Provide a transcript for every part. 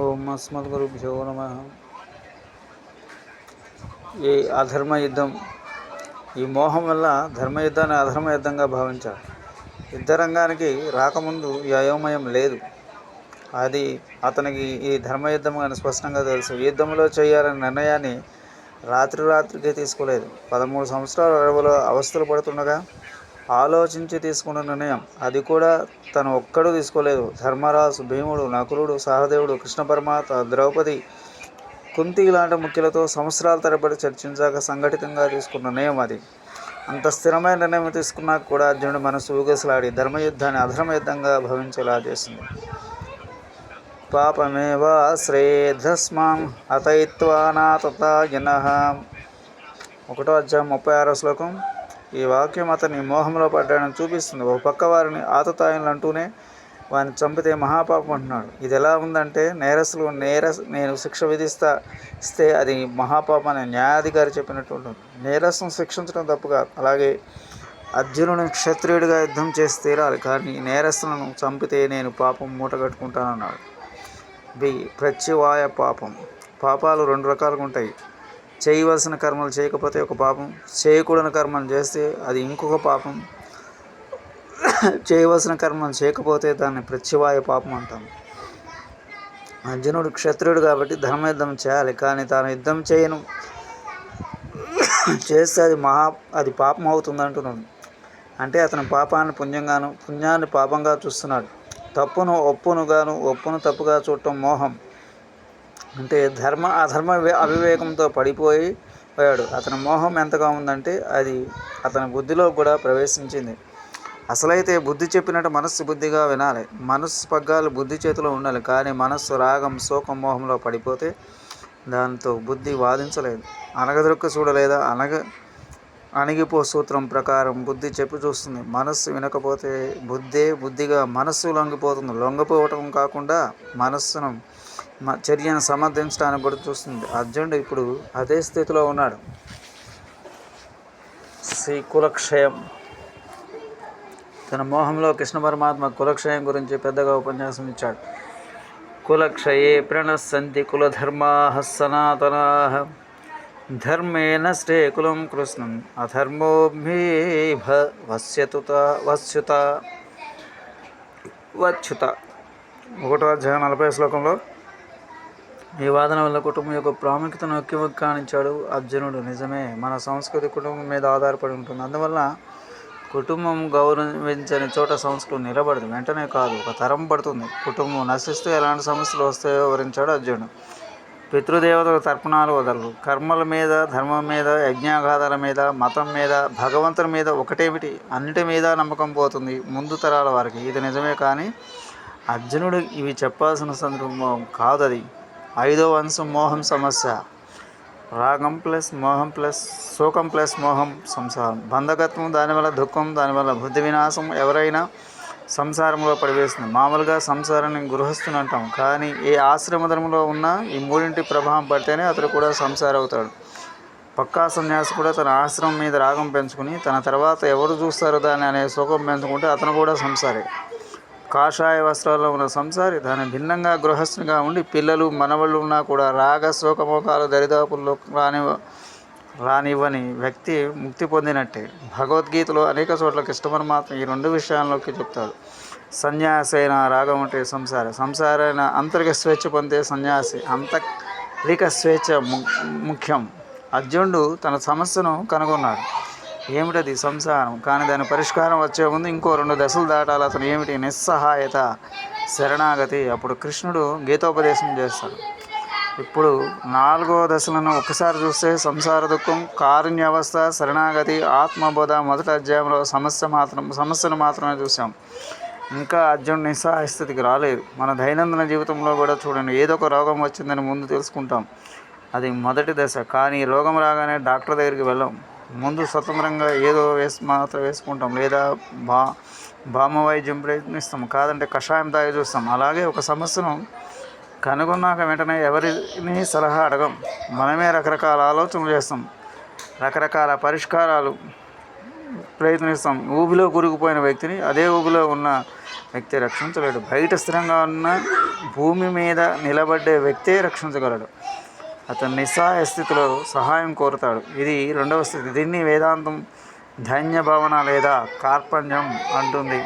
ఓం అస్మద్ గురుభ్యో నమ. ఈ అధర్మ యుద్ధం ఈ మోహం వల్ల ధర్మ యుద్ధాన్ని అధర్మ యుద్ధంగా భావించారు. యుద్ధరంగానికి రాకముందు ఈ అయోమయం లేదు. అది అతనికి ఈ ధర్మ యుద్ధం అని స్పష్టంగా తెలుసు. యుద్ధంలో చేయాలనే నిర్ణయాన్ని రాత్రి రాత్రికి తీసుకోలేదు. పదమూడు సంవత్సరాల అడవులో అవస్థలు పడుతుండగా ఆలోచించి తీసుకున్న నిర్ణయం. అది కూడా తను ఒక్కడు తీసుకోలేదు. ధర్మరాజు భీముడు నకులుడు సహదేవుడు కృష్ణ పరమాత్మ ద్రౌపది కుంతి లాంటి ముఖ్యులతో సంవత్సరాల తరబడి చర్చించాక సంఘటితంగా తీసుకున్న నిర్ణయం అది. అంత స్థిరమైన నిర్ణయం తీసుకున్నా కూడా అర్జునుడి మనసు ఊగసలాడి ధర్మయుద్ధాన్ని అధర్మయుద్ధంగా భవించేలా చేసింది. పాపమేవా శ్రేధస్మాం అతయిత్వా నా ఒకటో అధ్యాయం ముప్పై ఆరో శ్లోకం. ఈ వాక్యం అతని మోహంలో పడ్డాడని చూపిస్తుంది. ఒక పక్క వారిని ఆతతాయనలు అంటూనే వారిని చంపితే మహాపాపం అంటున్నాడు. ఇది ఎలా ఉందంటే నేరస్తులు నేర నేను శిక్ష విధిస్తా ఇస్తే అది మహాపాపం అని న్యాయాధికారి చెప్పినట్టు ఉంటుంది. నేరస్తం శిక్షించడం తప్పుగా అలాగే అర్జునుడు క్షత్రియుడిగా యుద్ధం చేసి తీరాలి. కానీ నేరస్తులను చంపితే నేను పాపం మూట కట్టుకుంటానన్నాడు. బి ప్రత్యవాయ పాపం. పాపాలు రెండు రకాలుగా ఉంటాయి. చేయవలసిన కర్మలు చేయకపోతే ఒక పాపం చేయకూడని కర్మలు చేస్తే అది ఇంకొక పాపం. చేయవలసిన కర్మలు చేయకపోతే దాన్ని ప్రత్యవాయ పాపం అంటాం. అర్జునుడు క్షత్రియుడు కాబట్టి ధర్మయుద్ధం చేయాలి కానీ తాను యుద్ధం చేయను. చేస్తే అది మహా అది పాపం అవుతుంది అంటున్నాడు. అంటే అతను పాపాన్ని పుణ్యంగాను పుణ్యాన్ని పాపంగా చూస్తున్నాడు. తప్పును ఒప్పును గాను ఒప్పును తప్పుగా చూడటం మోహం. అంటే ధర్మ అధర్మ అవివేకంతో పడిపోయి పోయాడు. అతని మోహం ఎంతగా ఉందంటే అది అతని బుద్ధిలో కూడా ప్రవేశించింది. అసలైతే బుద్ధి చెప్పినట్టు మనస్సు బుద్ధిగా వినాలి. మనస్సు పగ్గాలు బుద్ధి చేతిలో ఉండాలి. కానీ మనస్సు రాగం శోకం మోహంలో పడిపోతే దాంతో బుద్ధి వాదించలేదు. అనగదొక్క చూడలేదా? అనగ అణిగిపో సూత్రం ప్రకారం బుద్ధి చెప్పి చూస్తుంది. మనస్సు వినకపోతే బుద్ధే బుద్ధిగా మనస్సు లొంగిపోతుంది. లొంగిపోవటం కాకుండా మనస్సును మా చర్యను సమర్థించడానికి కూడా చూస్తుంది. అర్జునుడు ఇప్పుడు అదే స్థితిలో ఉన్నాడు. శ్రీ కులక్షయం. తన మోహంలో కృష్ణ పరమాత్మ కులక్షయం గురించి పెద్దగా ఉపన్యాసం ఇచ్చాడు. కులక్షయే ప్రణస్సంతి కులధర్మా సనాతనా. ధర్మేణ నష్టే కులం కృష్ణం అధర్మోభీభ వస్యతుత వస్యుత వచ్చుత ఒకటో అధ్యాయం నలభై శ్లోకంలో ఈ వాదన వల్ల కుటుంబం యొక్క ప్రాముఖ్యతను ఒక్కి కానించాడు అర్జునుడు. నిజమే మన సంస్కృతి కుటుంబం మీద ఆధారపడి ఉంటుంది. అందువల్ల కుటుంబం గౌరవించని చోట సంస్కృతి నిలబడదు. వెంటనే కాదు ఒక తరం పడుతుంది. కుటుంబం నశిస్తూ ఎలాంటి సమస్యలు వస్తాయో వివరించాడు అర్జునుడు. పితృదేవతల తర్పణాలు వదలరు. కర్మల మీద ధర్మం మీద యజ్ఞాగాధాల మీద మతం మీద భగవంతుని మీద ఒకటేమిటి? అన్నిటి మీద నమ్మకం పోతుంది ముందు తరాల వారికి. ఇది నిజమే కానీ అర్జునుడు ఇవి చెప్పాల్సిన సందర్భం కాదు అది. ఐదో వంశం మోహం సమస్య. రాగం ప్లస్ మోహం ప్లస్ శోకం ప్లస్ మోహం సంసారం. బంధకత్వం దానివల్ల దుఃఖం దానివల్ల బుద్ధి వినాశం ఎవరైనా సంసారంలో పడివేస్తుంది మామూలుగా సంసారాన్ని గృహస్థుని అంటాం. కానీ ఏ ఆశ్రమ ధర్మంలో ఉన్నా ఈ మూడింటి ప్రభావం పడితేనే అతడు కూడా సంసారం అవుతాడు. పక్కా సన్యాసి కూడా తన ఆశ్రమం మీద రాగం పెంచుకుని తన తర్వాత ఎవరు చూస్తారో దాన్ని అనే సుఖం పెంచుకుంటే అతను కూడా సంసారే. కాషాయ వస్త్రాల్లో ఉన్న సంసారి దాని భిన్నంగా గృహస్థునిగా ఉండి పిల్లలు మనవళ్ళు ఉన్నా కూడా రాగ శోకమోకాలు దరిదాపుల్లో రాని రానివ్వని వ్యక్తి ముక్తి పొందినట్టే. భగవద్గీతలో అనేక చోట్ల కృష్ణ మాత్రం ఈ రెండు విషయాల్లోకి చెప్తాడు. సన్యాసైన రాగం అంటే సంసార. సంసారైన అంతరిక స్వేచ్ఛ పొందే సన్యాసి అంతరిక స్వేచ్ఛ ము- ముఖ్యం. అర్జునుడు తన సమస్యను కనుగొన్నాడు. ఏమిటది సంసారం? కానీ దాని పరిష్కారం వచ్చే ముందు ఇంకో రెండు దశలు దాటాలి అతను. ఏమిటి? నిస్సహాయత శరణాగతి. అప్పుడు కృష్ణుడు గీతోపదేశం చేస్తాడు. ఇప్పుడు నాలుగో దశలను ఒకసారి చూస్తే సంసార దుఃఖం కారుణ్యవస్థ శరణాగతి ఆత్మబోధ మొదటి అధ్యాయంలో సమస్య మాత్రం సమస్యను మాత్రమే చూసాం ఇంకా అర్జునుడు నిస్సహాయ స్థితికి రాలేదు. మన దైనందిన జీవితంలో కూడా చూడండి ఏదో ఒక రోగం వచ్చిందని ముందు తెలుసుకుంటాం. అది మొదటి దశ. కానీ రోగం రాగానే డాక్టర్ దగ్గరికి వెళ్ళాం. ముందు స్వతంత్రంగా ఏదో వేసి మాత్రం వేసుకుంటాం. లేదా బా బామ ప్రయత్నిస్తాం. కాదంటే కషాయం తాగి చూస్తాం. అలాగే ఒక సమస్యను కనుగొన్నాక వెంటనే ఎవరిని సలహా అడగం. మనమే రకరకాల ఆలోచనలు చేస్తాం. రకరకాల పరిష్కారాలు ప్రయత్నిస్తాం. ఊబిలో కూరుకుపోయిన వ్యక్తిని అదే ఊబిలో ఉన్న వ్యక్తి రక్షించలేడు. బయట స్థిరంగా ఉన్న భూమి మీద నిలబడ్డే వ్యక్తే రక్షించగలడు. అతను నిస్సహాయ స్థితిలో సహాయం కోరుతాడు. ఇది రెండవ స్థితి. దీన్ని వేదాంతం ధన్య భావన లేదా కార్పణ్యం అంటుంది.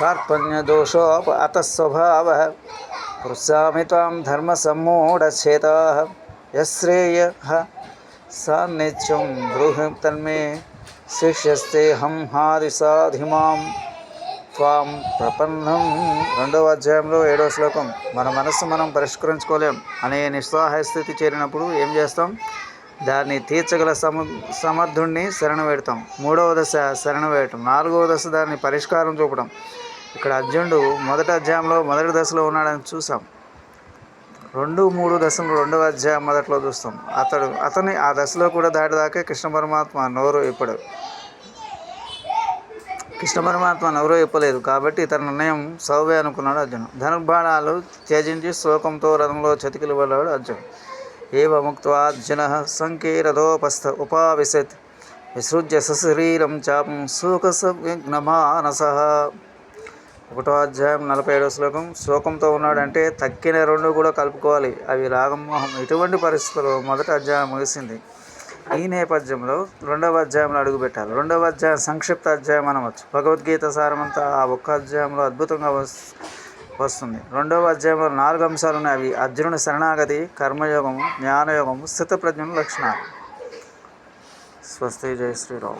కార్పణ్యదోషోప అతస్వభావ పృచ్ఛామి త్వాం ధర్మసమ్మూఢచేత యశ్రేయ సాన్నిత్యం గృహం తన్మే శిష్యస్తే హం హాది సాధిమాం త్వాం ప్రపన్నం. రెండవ అధ్యాయంలో ఏడవ శ్లోకం. మన మనస్సు మనం పరిష్కరించుకోలేం. అనే నిస్సహాయ స్థితి చేరినప్పుడు ఏం చేస్తాం? దాన్ని తీర్చగల సమ సమర్థుణ్ణి శరణ వేడతాం. మూడవ దశ శరణ వేయటం. నాలుగవ దశ దాన్ని పరిష్కారం చూపడం ఇక్కడ అర్జునుడు మొదటి అధ్యాయంలో మొదటి దశలో ఉన్నాడని చూసాం రెండు మూడు దశలు రెండవ అధ్యాయం మొదట్లో చూస్తాం. అతడు అతని ఆ దశలో కూడా దాటిదాకే కృష్ణ పరమాత్మ నోరు ఇప్పడు కృష్ణ పరమాత్మ నోరు ఇప్పలేదు కాబట్టి ఇతని నిర్ణయం సౌవే అనుకున్నాడు అర్జును. ధనుర్బాణాలు త్యజించి శోకంతో రథంలో చతికిలు పడ్డాడు అర్జున్. ఏవ ముక్త్వార్జున సంకీరథోపస్థ ఉపావిశత్. విసృజ్య సశరీరం చాపం శోకసవిఘ్నమానస ఒకటో అధ్యాయం నలభై ఏడో శ్లోకం శోకంతో ఉన్నాడంటే తక్కిన రెండు కూడా కలుపుకోవాలి. అవి రాగమోహం. ఇటువంటి పరిస్థితుల్లో మొదటి అధ్యాయం ముగిసింది. ఈ నేపథ్యంలో రెండవ అధ్యాయంలో అడుగుపెట్టాలి రెండవ అధ్యాయం సంక్షిప్త అధ్యాయం అనవచ్చు. భగవద్గీత సారమంతా ఆ ఒక్క అధ్యాయంలో అద్భుతంగా వస్తుంది. రెండవ అధ్యాయంలో నాలుగు అంశాలు ఉన్నాయి. అవి అర్జునుడి శరణాగతి కర్మయోగము జ్ఞానయోగము స్థితప్రజ్ఞను లక్షణాలు. స్వస్తి. జయ శ్రీరామ్.